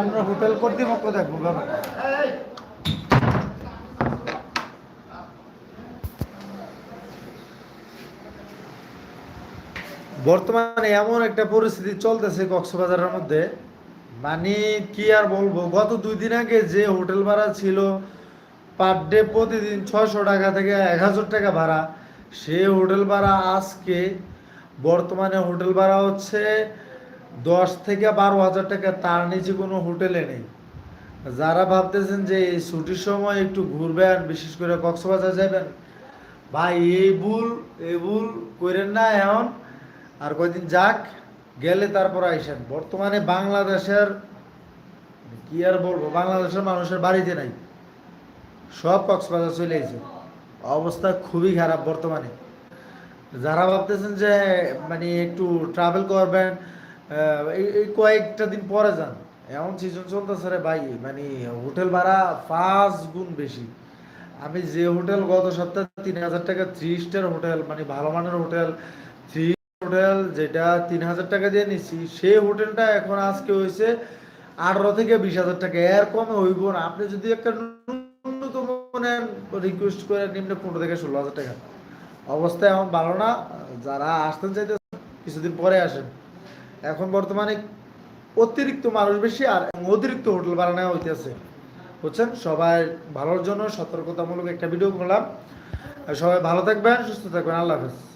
আমরা হোটেল কর্তৃপক্ষ বর্তমানে এমন একটা পরিস্থিতি চলতেছে কক্সবাজারের মধ্যে। মানে কি আর বলব, গত দুই দিন আগে যে হোটেল ভাড়া ছিল পার ডে প্রতিদিন ছয়শো টাকা থেকে এক হাজার টাকা ভাড়া, সে হোটেল ভাড়া আজকে বর্তমানে হোটেল ভাড়া হচ্ছে দশ থেকে বারো হাজার টাকা তার নিচে কোনো হোটেলে নেই। যারা ভাবতেছেন যে এই ছুটির সময় একটু ঘুরবেন, বিশেষ করে কক্সবাজার যাবেন, ভাই, এই ভুল এই ভুল করেন না এখন। আর কয়দিন যাক, গেলে তারপর আইসেন। বর্তমানে বাংলাদেশের, কি আর বলব, বাংলাদেশের মানুষের বাড়িতে নাই। সব কক্সবাজার চলে এসেছে অবস্থা খুবই খারাপ বর্তমানে। যারা ভাবতেছেন যে মানে একটু ট্রাভেল করবেন এই কয়েকটা দিন পরে যান। এমন সিজন চলতেছে রে ভাই মানে হোটেল ভাড়া পাঁচ গুণ বেশি। আমি যে হোটেল গত সপ্তাহে তিন হাজার টাকা থ্রি স্টার হোটেল মানে ভালো মানের হোটেল থ্রি হোটেল যেটা তিন হাজার টাকা দিয়ে নিচ্ছি সেই হোটেলটা এখন আজকে হয়েছে আঠারো থেকে বিশ হাজার টাকা। এর কমে হইব না। আপনি যদি একটা ন্যূনতম মানে রিকোয়েস্ট করে নিম্ন পনেরো থেকে ষোলো হাজার টাকা। অবস্থা এখন ভালো না। যারা আসতেন চাইতে কিছুদিন পরে আসেন। এখন বর্তমানে অতিরিক্ত মানুষ বেশি আর অতিরিক্ত হোটেল ভাড়া নেওয়া হইতেছে। বুঝছেন? সবাই ভালোর জন্য সতর্কতামূলক একটা ভিডিও করলাম। সবাই ভালো থাকবেন, সুস্থ থাকবেন। আল্লাহ হাফেজ।